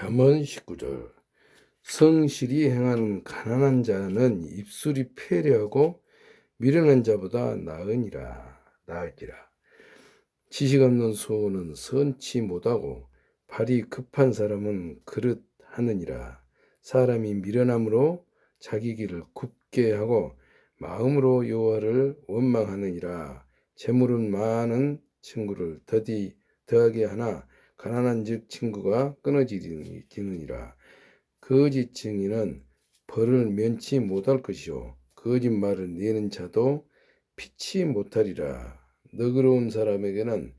잠언 19절. 성실히 행하는 가난한 자는 입술이 패려하고 미련한 자보다 나으니라 나으니라. 지식 없는 소는 선치 못하고 발이 급한 사람은 그릇 하느니라. 사람이 미련함으로 자기 길을 굽게 하고 마음으로 여호와를 원망하느니라. 재물은 많은 친구를 더디 더하게 하나 가난한 즉 친구가 끊어지느니라 거짓 증인은 벌을 면치 못할 것이요. 거짓말을 내는 자도 피치 못하리라. 너그러운 사람에게는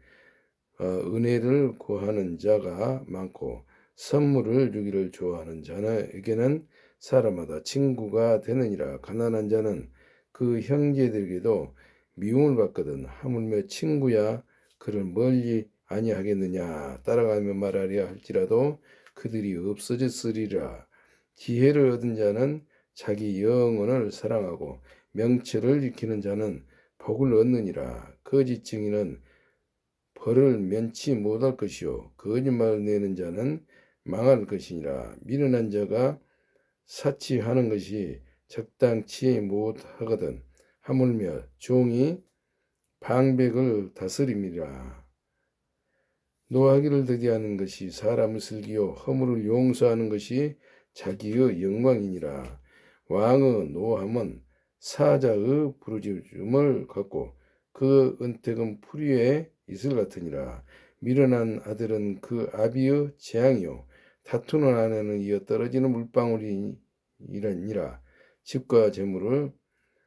어, 은혜를 구하는 자가 많고 선물을 주기를 좋아하는 자에게는 사람마다 친구가 되느니라. 가난한 자는 그 형제들에게도 미움을 받거든 하물며 친구야. 그를 멀리 아니하겠느냐? 따라가며 말하려 할지라도 그들이 없어졌으리라. 지혜를 얻은 자는 자기 영혼을 사랑하고 명철을 지키는 자는 복을 얻느니라. 거짓 증인은 벌을 면치 못할 것이요. 거짓말을 내는 자는 망할 것이니라. 미련한 자가 사치하는 것이 적당치 못하거든. 하물며 종이 방백을 다스림이라 노하기를 더디하는 것이 사람을 슬기요 허물을 용서하는 것이 자기의 영광이니라. 왕의 노함은 사자의 부르짖음을 갖고 그 은택은 풀위에 이슬 같으니라. 미련한 아들은 그 아비의 재앙이요 다투는 아내는 이어 떨어지는 물방울이니라. 집과 재물을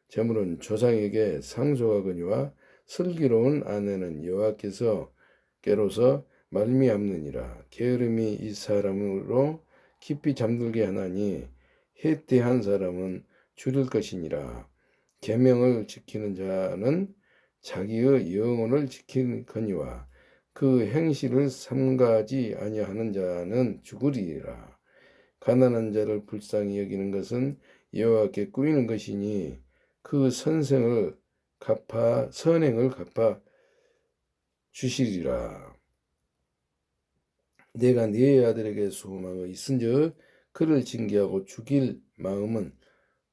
재물은 조상에게 상속하거니와 슬기로운 아내는 여호와께서 깨로서 말미암느니라. 게으름이 이 사람으로 깊이 잠들게 하나니 해태한 사람은 줄일 것이니라. 계명을 지키는 자는 자기의 영혼을 지키거니와 그 행실을 삼가지 아니하는 자는 죽으리라. 가난한 자를 불쌍히 여기는 것은 여호와께 꾸이는 것이니 그 선생을 갚아 선행을 갚아 주시리라. 내가 네 아들에게 소망을 있은즉 그를 징계하고 죽일 마음은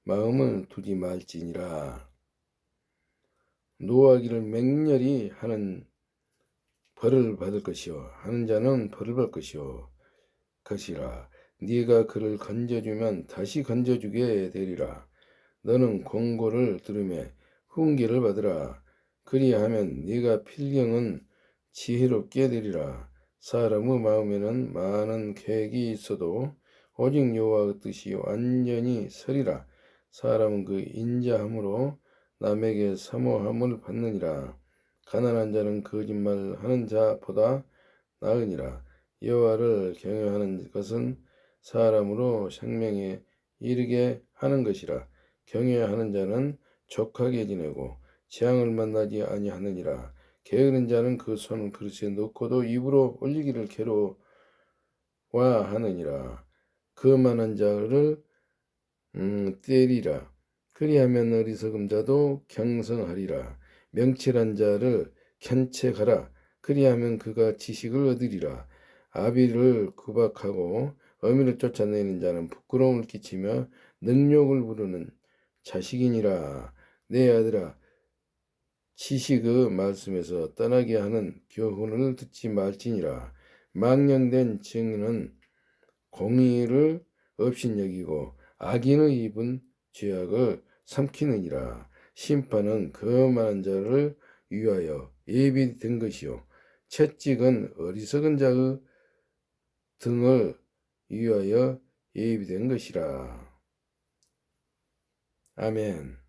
마음을 두지 말지니라. 노하기를 맹렬히 하는 벌을 받을 것이요 하는 자는 벌을 받을 것이요 것이라. 네가 그를 건져주면 다시 건져주게 되리라. 너는 공고를 들으며 훈계를 받으라. 그리하면 네가 필경은 지혜롭게 되리라. 사람의 마음에는 많은 계획이 있어도 오직 여호와의 뜻이 완전히 서리라. 사람은 그 인자함으로 남에게 사모함을 받느니라. 가난한 자는 거짓말하는 자보다 나으니라. 여호와를 경외하는 것은 사람으로 생명에 이르게 하는 것이라. 경외하는 자는 족하게 지내고 재앙을 만나지 아니하느니라. 게으른 자는 그 손을 그릇에 넣고도 입으로 올리기를 괴로워 하느니라. 그 많은 자를 음, 때리라. 그리하면 어리석은 자도 경성하리라. 명철한 자를 견책하라. 그리하면 그가 지식을 얻으리라. 아비를 구박하고 어미를 쫓아내는 자는 부끄러움을 끼치며 능욕을 부르는 자식이니라. 내 아들아, 지식의 말씀에서 떠나게 하는 교훈을 듣지 말지니라. 망령된 증인은 공의를 업신여기고 악인의 입은 죄악을 삼키느니라. 심판은 거만한 자를 위하여 예비된 것이요. 채찍은 어리석은 자의 등을 위하여 예비된 것이라. 아멘.